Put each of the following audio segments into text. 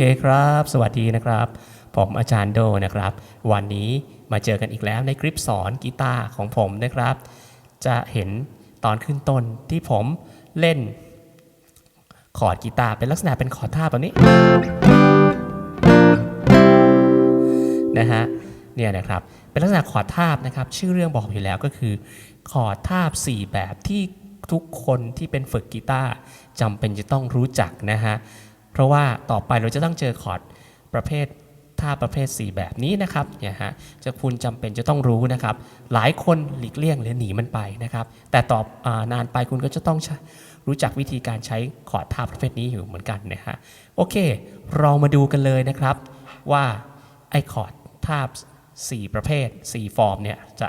เคครับ สวัสดีนะครับ ผมอาจารย์โดนะครับ วันนี้มาเจอกันอีกแล้วในคลิปสอนกีตาร์ของผมนะครับ จะเห็นตอนขึ้นต้นที่ผมเล่นคอร์ดกีตาร์เป็นลักษณะเป็นคอร์ดท่าแบบนี้นะฮะเนี่ยนะครับเป็นลักษณะคอร์ดทาบนะครับ ชื่อเรื่องบอกอยู่แล้วก็คือคอร์ดทาบ 4 แบบที่ทุกคนที่เป็นฝึกกีตาร์จำเป็นจะต้องรู้จักนะฮะ เพราะว่าต่อไปเราจะต้องเจอคอร์ดประเภทท่าประเภท 4 แบบนี้นะครับเนี่ยฮะจะคุณจำเป็นจะต้องรู้นะครับ หลายคนหลีกเลี่ยงหรือหนีมันไปนะครับ แต่ต่อนานไปคุณก็จะต้องรู้จักวิธีการใช้คอร์ดท่าประเภทนี้อยู่เหมือนกันนะฮะโอเค เรามาดูกันเลยนะครับ ว่าไอคอร์ดท่า4 ประเภท 4 ฟอร์มเนี่ยจะ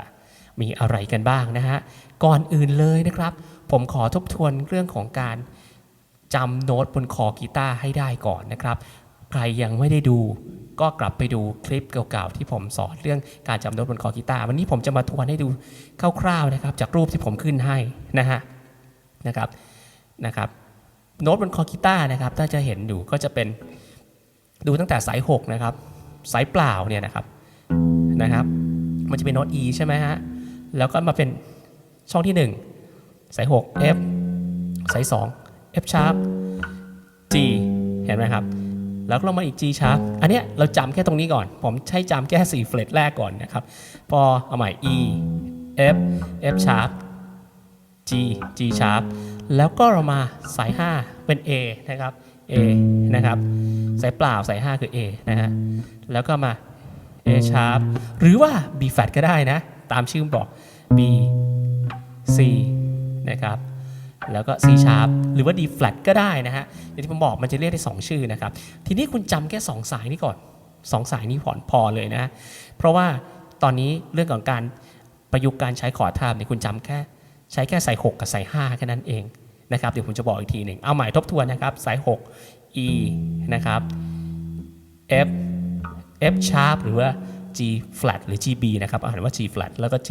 มีอะไรกันบ้างนะฮะก่อนอื่นเลยนะครับ ผมขอทบทวนเรื่องของการ จำโน้ตบนคอกีตาร์ให้ได้ก่อนนะครับ ใครยังไม่ได้ดูก็กลับไปดูคลิปเก่าๆที่ผมสอนเรื่องการจำโน้ตบนคอกีตาร์วันนี้ผมจะมาทวนให้ดูคร่าวๆนะครับ จากรูปที่ผมขึ้นให้นะฮะนะครับนะครับโน้ตบนคอกีตาร์นะครับถ้าจะเห็นอยู่ก็จะเป็นดูตั้งแต่สาย 6 นะครับ สายเปล่าเนี่ยนะครับนะครับ มันจะเป็นโน้ต E ใช่ไหมฮะแล้วก็มาเป็นช่องที่ 1 สาย 6 F สาย 2 F sharp G เห็นไหมครับ แล้วก็ลงมาอีก G sharp อันเนี้ยเราจำแค่ตรงนี้ก่อน ผมใช้จำแค่4เฟลตแรกก่อนนะครับ พอเอาใหม่ E F F sharp G G sharp แล้วก็เรามาสาย 5 เป็น A นะครับ A นะครับ สายเปล่าสาย 5 คือ A นะฮะ แล้วก็มา A sharp หรือว่า B flat ก็ได้นะ ตามชื่อบอก B C นะครับ แล้วก็ C sharp หรือว่า D flat ก็ได้นะฮะอย่างที่ผมบอกมันจะเรียกได้ 2 ชื่อนะครับ ทีนี้คุณจำแค่ 2 สายนี้ก่อน 2 สายนี้ผ่อพอเลยนะเพราะว่าตอนนี้เรื่องของการประยุกต์การใช้คอร์ดทาบเนี่ยคุณจำแค่ใช้แค่สาย 6 กับสาย 5 แค่นั้นเองนะครับเดี๋ยวผมจะบอกอีกทีหนึ่งเอาใหม่ทบทวนนะครับสาย 6 E นะครับ F F sharp หรือว่า G flat หรือ GB นะครับอ่านว่า G flat แล้วก็ G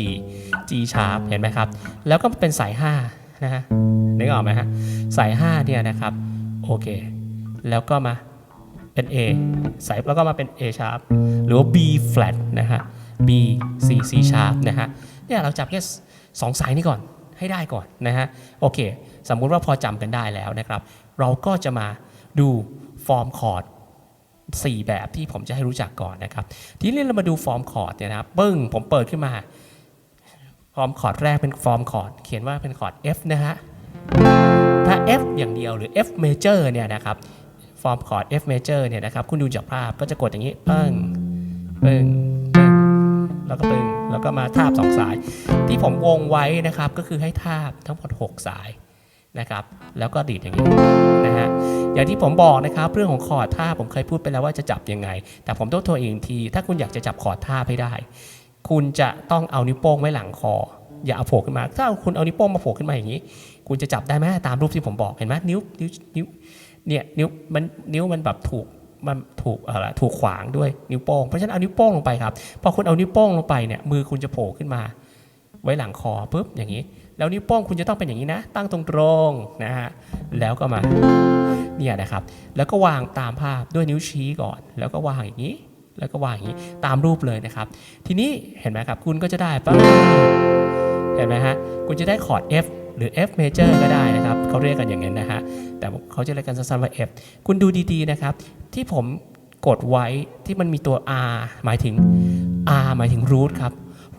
G sharp เห็นไหมครับ แล้วก็เป็นสาย 5 นะฮะนึกออกไหมฮะสาย5เนี่ยนะครับโอเค แล้วก็มาเป็น A สายแล้วก็มาเป็น A sharp หรือว่า B flat นะฮะ B C C sharp นะฮะเนี่ยเราจับแค่สองสายนี้ก่อนให้ได้ก่อนนะฮะโอเค สมมุติว่าพอจำกันได้แล้วนะครับ เราก็จะมาดูฟอร์มคอร์ด4แบบที่ผมจะให้รู้จักก่อนนะครับ ทีนี้เรามาดูฟอร์มคอร์ดเนี่ยนะครับปึ้งผมเปิดขึ้นมา อร์มคอร์ดแรกเป็นฟอร์มคอร์ดเขียนว่าเป็นคอร์ด F นะฮะ ถ้า F อย่างเดียวหรือ F major เนี่ยนะครับ ฟอร์มคอร์ด F major เนี่ยนะครับ คุณดูจากภาพก็จะกดอย่างนี้ปึ้งปึ้งปึ้งแล้วก็ปึ้งแล้วก็มาทาบ 2 สาย ที่ผมวงไว้นะครับก็คือให้ทาบทั้งหมด 6 สายนะครับ แล้วก็ดีดอย่างนี้นะฮะ อย่างที่ผมบอกนะครับ เรื่องของคอร์ดท่าผมเคยพูดไปแล้วว่าจะจับยังไง แต่ผมต้องทวนอีกที ถ้าคุณอยากจะจับคอร์ดท่าให้ได้ คุณจะต้องเอานิ้วโป้งไว้หลังคอ อย่าเอาโผล่ขึ้นมา ถ้าคุณเอานิ้วโป้งมาโผล่ขึ้นมาอย่างนี้ คุณจะจับได้ไหมตามรูปที่ผมบอกเห็นไหมนิ้วนิ้วนิ้วเนี่ยนิ้วมันนิ้วมันแบบถูกมันถูกอะไรถูกขวางด้วยนิ้วโป้งเพราะฉะนั้นเอานิ้วโป้งลงไปครับพอคุณเอานิ้วโป้งลงไปเนี่ยมือคุณจะโผล่ขึ้นมา ไว้หลังคอปุ๊บอย่างนี้ แล้วนิ้วโป้งคุณจะต้องเป็นอย่างนี้นะ ตั้งตรงๆนะฮะแล้วก็มาเนี่ยนะครับ แล้วก็วางตามภาพด้วยนิ้วชี้ก่อน แล้วก็วางอย่างนี้ แล้วก็วางอย่างนี้ตามรูปเลยนะครับ ทีนี้เห็นไหมครับ คุณก็จะได้ปั๊บเห็นไหมฮะคุณจะได้คอร์ด F หรือ F major ก็ได้นะครับเขาเรียกกันอย่างนั้นนะฮะแต่เขาจะเรียกกันสั้นๆว่า F คุณดูดีๆนะครับ ที่ผมกดไว้ที่มันมีตัว R หมายถึง R หมายถึง root ครับ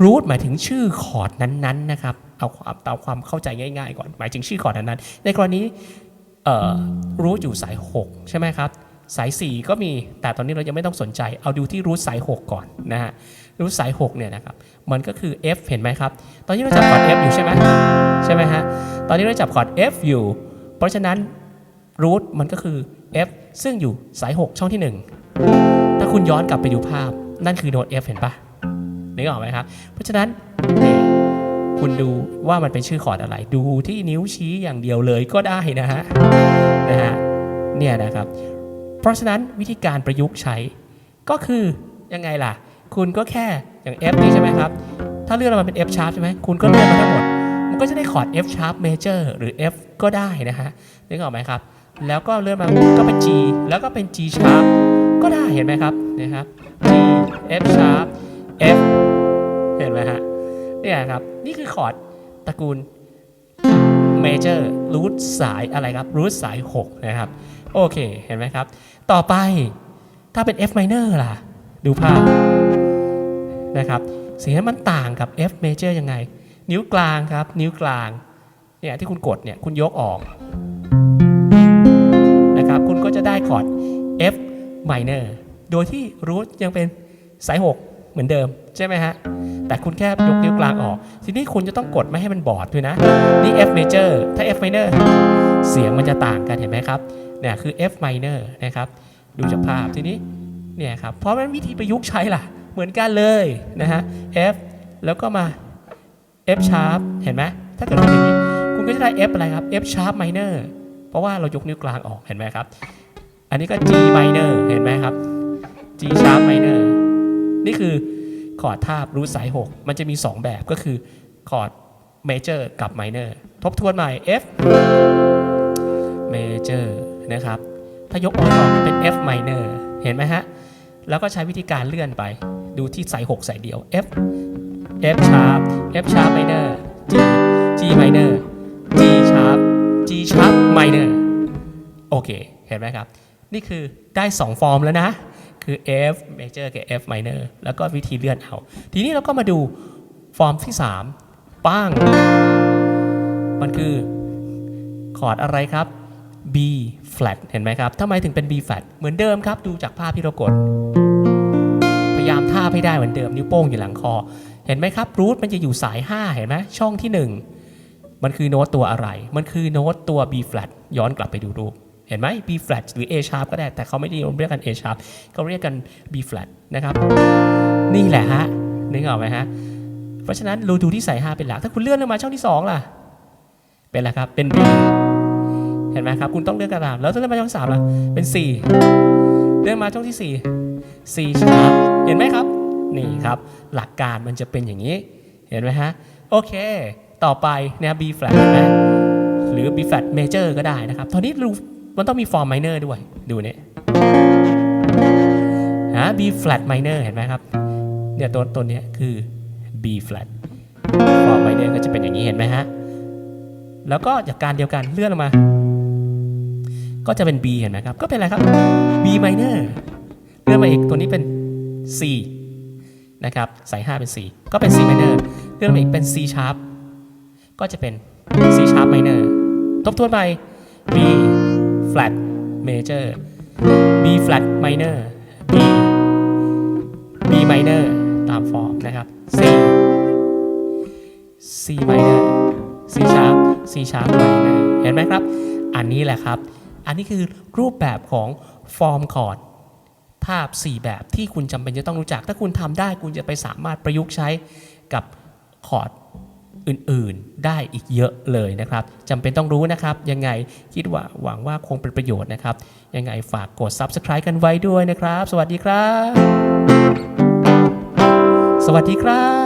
root หมายถึงชื่อคอร์ดนั้นๆนะครับเอาความตามความเข้าใจง่ายๆก่อนหมายถึงชื่อคอร์ดนั้นๆในกรณีเอ่อ root อยู่สาย 6 ใช่ไหมครับ สาย 4 ก็มี แต่ตอนนี้เรายังไม่ต้องสนใจ เอาดูที่ root สาย 6 ก่อนนะฮะ root สาย 6 เนี่ยนะครับ มันก็คือ F เห็นไหมครับ ตอนนี้เราจับคอร์ด F อยู่ใช่ไหมใช่ไหมฮะ ตอนนี้เราจับคอร์ด F อยู่ เพราะฉะนั้น root มันก็คือ F ซึ่งอยู่สาย 6 ช่องที่ 1 ถ้าคุณย้อนกลับไปดูภาพ นั่นคือโน้ต F เห็นปะนึกออกไหมครับ เพราะฉะนั้นคุณดูว่ามันเป็นชื่อคอร์ดอะไร ดูที่นิ้วชี้อย่างเดียวเลยก็ได้นะฮะ นะฮะ เนี่ยนะครับ เพราะฉะนั้นวิธีการประยุกต์ใช้ ก็คือยังไงล่ะ คุณก็แค่อย่าง F นี่ใช่ไหมครับ ถ้าเลื่อนมาเป็น F sharp ใช่ไหมคุณก็เลื่อนมาทั้งหมด มันก็จะได้คอร์ด F sharp major หรือ F ก็ได้นะฮะนึกออกไหมครับ แล้วก็เลื่อนมาก็เป็น G แล้วก็เป็น G sharp ก็ได้เห็นไหมครับนะครับ G F sharp F เห็นไหมฮะเนี่ยครับนี่คือคอร์ดตระกูล major root สายอะไรครับ root สาย 6 นะครับ โอเค เห็นไหมครับ ต่อไปถ้าเป็น F minor ล่ะ ดูภาพนะครับสิ่งที่มันต่างกับ F major ยังไง นิ้วกลางครับ นิ้วกลางเนี่ยที่คุณกดเนี่ยคุณยกออกนะครับคุณก็จะได้คอร์ด F minor โดยที่ root ยังเป็นสาย 6 เหมือนเดิม ใช่ไหมฮะ แต่คุณแค่ยกนิ้วกลางออก ทีนี้คุณจะต้องกดไม่ให้มันบอดด้วยนะ นี่ F major ถ้า F minor เสียงมันจะต่างกันเห็นไหมครับเนี่ยคือ F minor นะครับ ดูจากภาพทีนี้เนี่ยครับเพราะมันวิธีประยุกต์ใช้ล่ะ เหมือนกันเลยนะฮะ F แล้วก็มา F sharp เห็นไหมถ้าเกิดเป็นอย่างนี้คุณก็จะได้ F อะไรครับ F sharp minor เพราะว่าเรายกนิ้วกลางออกเห็นไหมครับ อันนี้ก็ G minor เห็นไหมครับ G sharp minor นี่คือ คอร์ดทาบรูทสาย 6 มันจะมี 2 แบบก็คือคอร์ด major กับ minor ทบทวนใหม่ F major นะครับ ถ้ายกออกเป็น F minor เห็นไหมฮะ แล้วก็ใช้วิธีการเลื่อนไป ดูที่สาย 6 สายเดียว F F sharp F sharp minor G G minor G sharp G sharp minor โอเค เห็นไหมครับ นี่คือได้ 2 ฟอร์มแล้วนะ คือ F major กับ F minor แล้วก็วิธีเลื่อนเอา ทีนี้เราก็มาดูฟอร์มที่ 3 ป้าง มันคือคอร์ดอะไรครับ B flat เห็นไหมครับทำไมถึงเป็น B flat เหมือนเดิมครับ ดูจากภาพที่เรากด พยายามท่าให้ได้เหมือนเดิม นิ้วโป้งอยู่หลังคอ เห็นไหมครับ รูทมันจะอยู่สาย 5 เห็นไหมช่องที่ 1 มันคือโน้ตตัวอะไร มันคือโน้ตตัว B flat ย้อนกลับไปดูรูป เห็นไหม B flat หรือ A sharp ก็ได้ แต่เขาไม่ได้เรียกกัน A sharp เขาเรียกกัน B flat นะครับ นี่แหละฮะ นึกออกไหมฮะ เพราะฉะนั้นราดูที่ใสาย5เป็นหลัก ถ้าคุณเลื่อนลงมาช่องที่ 2 ล่ะ เป็นอะไรครับ เป็น B เห็นไหมครับ คุณต้องเลื่อนกระดาษแล้วถ้าเลื่อนมาช่อง 3 ล่ะ เป็น C เลื่อนมาช่องที่ 4 C sharp เห็นไหมครับ นี่ครับ หลักการมันจะเป็นอย่างนี้ เห็นไหมฮะ โอเค ต่อไปเนี่ย B flat เห็นไหมหรือ B flat major ก็ได้นะครับ ตอนนี้รู มันต้องมี form minor ด้วย ดูเนี่ยฮะ B flat minor เห็นไหมครับ เนี่ยตัวตัวเนี้ยคือ B flat form minor ก็จะเป็นอย่างนี้เห็นไหมฮะ แล้วก็จากการเดียวกันเลื่อนลงมา ก็จะเป็น B เห็นไหมครับ ก็เป็นอะไรครับ B minor เลื่อนมาอีกตัวนี้เป็น C นะครับสาย5เป็น C ก็เป็น C minor เลื่อนมาอีกเป็น C sharp ก็จะเป็น C sharp minor ทบทวนไป B flat major B flat minor B B minor ตามฟอร์มนะครับ C C minor C sharp C sharp minor เห็นไหมครับ อันนี้แหละครับ อันนี้คือรูปแบบของฟอร์มคอร์ดภาพ 4 แบบที่คุณจำเป็นจะต้องรู้จัก ถ้าคุณทำได้คุณจะไปสามารถประยุกต์ใช้กับคอร์ด อื่นๆ ได้อีกเยอะเลยนะครับจำเป็นต้องรู้นะครับ ยังไงคิดว่าหวังว่าคงเป็นประโยชน์นะครับ ยังไงฝากกด Subscribe กันไว้ด้วยนะครับ สวัสดีครับ สวัสดีครับ